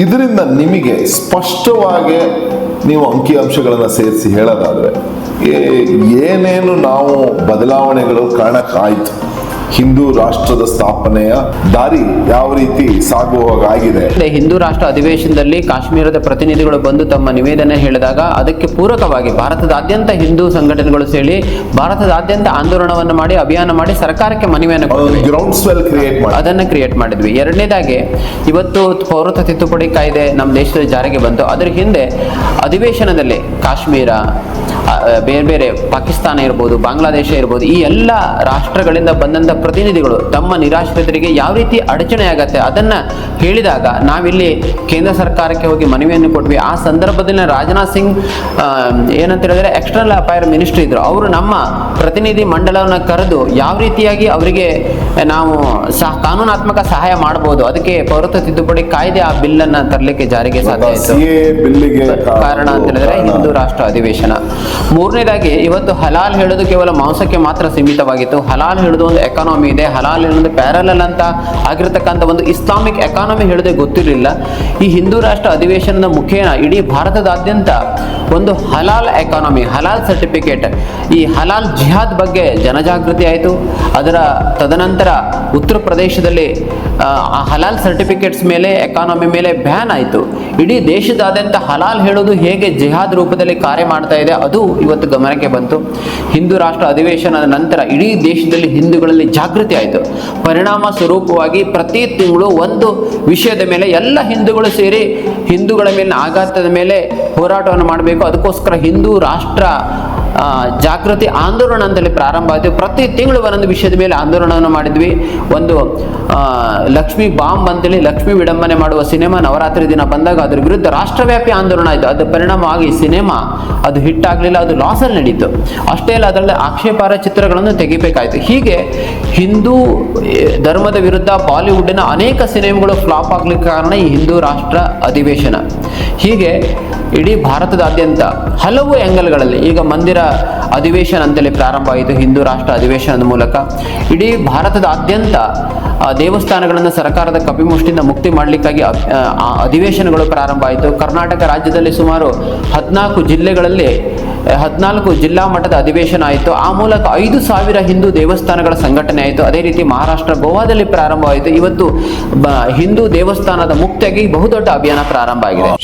ಇದರಿಂದ ನಿಮಗೆ ಸ್ಪಷ್ಟವಾಗಿ ನೀವು ಅಂಕಿಅಂಶಗಳನ್ನು ಸೇರಿಸಿ ಹೇಳೋದಾದರೆ ಏನೇನು ನಾವು ಬದಲಾವಣೆಗಳು ಕಾಣಕ್ಕಾಯ್ತು ಹಿಂದೂ ರಾಷ್ಟ್ರದ ಸ್ಥಾಪನೆಯ ದಾರಿ ಯಾವ ರೀತಿ ಸಾಗುವಾಗಿದೆ ಹಿಂದೂ ರಾಷ್ಟ್ರ ಅಧಿವೇಶನದಲ್ಲಿ ಕಾಶ್ಮೀರದ ಪ್ರತಿನಿಧಿಗಳು ಬಂದು ತಮ್ಮ ನಿವೇದನೆ ಹೇಳಿದಾಗ ಅದಕ್ಕೆ ಪೂರಕವಾಗಿ ಭಾರತದಾದ್ಯಂತ ಹಿಂದೂ ಸಂಘಟನೆಗಳು ಸೇರಿ ಭಾರತದಾದ್ಯಂತ ಆಂದೋಲನವನ್ನು ಮಾಡಿ ಅಭಿಯಾನ ಮಾಡಿ ಸರ್ಕಾರಕ್ಕೆ ಮನವಿಯನ್ನು ಗ್ರೌಂಡ್ ಸ್ವೆಲ್ ಕ್ರಿಯೇಟ್ ಮಾಡಿ ಅದನ್ನ ಕ್ರಿಯೇಟ್ ಮಾಡಿದ್ವಿ. ಎರಡನೇದಾಗಿ ಇವತ್ತು ಪೌರತ್ವ ತಿದ್ದುಪಡಿ ಕಾಯ್ದೆ ನಮ್ಮ ದೇಶದಲ್ಲಿ ಜಾರಿಗೆ ಬಂತು. ಅದರ ಹಿಂದೆ ಅಧಿವೇಶನದಲ್ಲಿ ಕಾಶ್ಮೀರ ಬೇರೆ ಬೇರೆ ಪಾಕಿಸ್ತಾನ ಇರ್ಬೋದು ಬಾಂಗ್ಲಾದೇಶ ಇರ್ಬೋದು ಈ ಎಲ್ಲ ರಾಷ್ಟ್ರಗಳಿಂದ ಬಂದಂತ ಪ್ರತಿನಿಧಿಗಳು ತಮ್ಮ ನಿರಾಶ್ರಿತರಿಗೆ ಯಾವ ರೀತಿ ಅಡಚಣೆ ಆಗತ್ತೆ ಅದನ್ನ ಹೇಳಿದಾಗ ನಾವಿಲ್ಲಿ ಕೇಂದ್ರ ಸರ್ಕಾರಕ್ಕೆ ಹೋಗಿ ಮನವಿಯನ್ನು ಕೊಟ್ವಿ. ಆ ಸಂದರ್ಭದಲ್ಲಿ ರಾಜನಾಥ್ ಸಿಂಗ್ ಏನಂತ ಹೇಳಿದ್ರೆ ಎಕ್ಸ್ಟರ್ನಲ್ ಅಫೈರ್ ಮಿನಿಸ್ಟ್ರಿ ಇದ್ರು. ಅವರು ನಮ್ಮ ಪ್ರತಿನಿಧಿ ಮಂಡಲವನ್ನು ಕರೆದು ಯಾವ ರೀತಿಯಾಗಿ ಅವರಿಗೆ ನಾವು ಸಹ ಕಾನೂನಾತ್ಮಕ ಸಹಾಯ ಮಾಡಬಹುದು ಅದಕ್ಕೆ ಪೌರತ್ವ ತಿದ್ದುಪಡಿ ಕಾಯ್ದೆ ಆ ಬಿಲ್ ಅನ್ನ ತರಲಿಕ್ಕೆ ಜಾರಿಗೆ ಸಾಧ್ಯ ಕಾರಣ ಅಂತ ಹೇಳಿದ್ರೆ ಹಿಂದೂ ರಾಷ್ಟ್ರ ಅಧಿವೇಶನ. ಮೂರನೇದಾಗಿ, ಇವತ್ತು ಹಲಾಲ್ ಹೇಳೋದು ಕೇವಲ ಮಾಂಸಕ್ಕೆ ಮಾತ್ರ ಸೀಮಿತವಾಗಿತ್ತು. ಹಲಾಲ್ ಹೇಳೋದು ಒಂದು ಎಕಾನಮಿ ಇದೆ. ಹಲಾಲ್ ಹೇಳೋದು ಪ್ಯಾರಲಲ್ ಅಂತ ಆಗಿರ್ತಕ್ಕಂಥ ಒಂದು ಇಸ್ಲಾಮಿಕ್ ಎಕಾನಮಿ ಹೇಳೋದೇ ಗೊತ್ತಿರಲಿಲ್ಲ. ಈ ಹಿಂದೂ ರಾಷ್ಟ್ರ ಅಧಿವೇಶನದ ಮುಖೇನ ಇಡೀ ಭಾರತದಾದ್ಯಂತ ಒಂದು ಹಲಾಲ್ ಎಕಾನಮಿ ಹಲಾಲ್ ಸರ್ಟಿಫಿಕೇಟ್ ಈ ಹಲಾಲ್ ಜಿಹಾದ್ ಬಗ್ಗೆ ಜನಜಾಗೃತಿ ಆಯಿತು. ಅದರ ತದನಂತರ ಉತ್ತರ ಪ್ರದೇಶದಲ್ಲಿ ಆ, ಹಲಾಲ್ ಸರ್ಟಿಫಿಕೇಟ್ಸ್ ಮೇಲೆ ಎಕಾನಮಿ ಮೇಲೆ ಬ್ಯಾನ್ ಆಯಿತು. ಇಡೀ ದೇಶದಾದ್ಯಂತ ಹಲಾಲ್ ಹೇಳೋದು ಹೇಗೆ ಜಿಹಾದ್ ರೂಪದಲ್ಲಿ ಕಾರ್ಯ ಮಾಡ್ತಾ ಇದೆ ಅದು ಇವತ್ತು ಗಮನಕ್ಕೆ ಬಂತು. ಹಿಂದೂ ರಾಷ್ಟ್ರ ಅಧಿವೇಶನದ ನಂತರ ಇಡೀ ದೇಶದಲ್ಲಿ ಹಿಂದೂಗಳಲ್ಲಿ ಜಾಗೃತಿ ಆಯಿತು. ಪರಿಣಾಮ ಸ್ವರೂಪವಾಗಿ ಪ್ರತಿ ತಿಂಗಳು ಒಂದು ವಿಷಯದ ಮೇಲೆ ಎಲ್ಲ ಹಿಂದೂಗಳು ಸೇರಿ ಹಿಂದೂಗಳ ಮೇಲಿನ ಆಘಾತದ ಮೇಲೆ ಹೋರಾಟವನ್ನು ಮಾಡಬೇಕು. ಅದಕ್ಕೋಸ್ಕರ ಹಿಂದೂ ರಾಷ್ಟ್ರ ಜಾಗೃತಿ ಆಂದೋಲನ ಅಂತೇಳಿ ಪ್ರಾರಂಭ ಆಯಿತು. ಪ್ರತಿ ತಿಂಗಳು ಒಂದೊಂದು ವಿಷಯದ ಮೇಲೆ ಆಂದೋಲನವನ್ನು ಮಾಡಿದ್ವಿ. ಒಂದು ಲಕ್ಷ್ಮಿ ಬಾಂಬ್ ಅಂತೇಳಿ ಲಕ್ಷ್ಮಿ ವಿಡಂಬನೆ ಮಾಡುವ ಸಿನಿಮಾ ನವರಾತ್ರಿ ದಿನ ಬಂದಾಗ ಅದ್ರ ವಿರುದ್ಧ ರಾಷ್ಟ್ರವ್ಯಾಪಿ ಆಂದೋಲನ ಆಯಿತು. ಅದರ ಪರಿಣಾಮವಾಗಿ ಸಿನಿಮಾ ಅದು ಹಿಟ್ ಆಗಲಿಲ್ಲ, ಅದು ಲಾಸಲ್ಲಿ ನಡೀತು. ಅಷ್ಟೇ ಅಲ್ಲ, ಅದರಲ್ಲಿ ಆಕ್ಷೇಪಾರ ಚಿತ್ರಗಳನ್ನು ತೆಗಿಬೇಕಾಯಿತು. ಹೀಗೆ ಹಿಂದೂ ಧರ್ಮದ ವಿರುದ್ಧ ಬಾಲಿವುಡ್ನ ಅನೇಕ ಸಿನಿಮಾಗಳು ಫ್ಲಾಪ್ ಆಗ್ಲಿಕ್ಕೆ ಕಾರಣ ಈ ಹಿಂದೂ ರಾಷ್ಟ್ರ ಅಧಿವೇಶನ. ಹೀಗೆ ಇಡೀ ಭಾರತದಾದ್ಯಂತ ಹಲವು ಎಂಗಲ್ಗಳಲ್ಲಿ ಈಗ ಮಂದಿರ ಅಧಿವೇಶನ ಅಂತಲೇ ಪ್ರಾರಂಭ ಆಯಿತು, ಹಿಂದೂ ರಾಷ್ಟ್ರ ಅಧಿವೇಶನದ ಮೂಲಕ. ಇಡೀ ಭಾರತದಾದ್ಯಂತ ದೇವಸ್ಥಾನಗಳನ್ನು ಸರ್ಕಾರದ ಕಪಿಮುಷ್ಟಿಯಿಂದ ಮುಕ್ತಿ ಮಾಡಲಿಕ್ಕಾಗಿ ಅಧಿವೇಶನಗಳು ಪ್ರಾರಂಭ ಆಯಿತು. ಕರ್ನಾಟಕ ರಾಜ್ಯದಲ್ಲಿ ಸುಮಾರು ಹದಿನಾಲ್ಕು ಜಿಲ್ಲೆಗಳಲ್ಲಿ ಹದಿನಾಲ್ಕು ಜಿಲ್ಲಾ ಮಟ್ಟದ ಅಧಿವೇಶನ ಆಯಿತು. ಆ ಮೂಲಕ ಐದು ಸಾವಿರ ಹಿಂದೂ ದೇವಸ್ಥಾನಗಳ ಸಂಘಟನೆ ಆಯಿತು. ಅದೇ ರೀತಿ ಮಹಾರಾಷ್ಟ್ರ, ಗೋವಾದಲ್ಲಿ ಪ್ರಾರಂಭವಾಯಿತು ಇವತ್ತು ಹಿಂದೂ ದೇವಸ್ಥಾನದ ಮುಕ್ತಿಯಾಗಿ ಬಹುದೊಡ್ಡ ಅಭಿಯಾನ ಪ್ರಾರಂಭ ಆಗಿದೆ.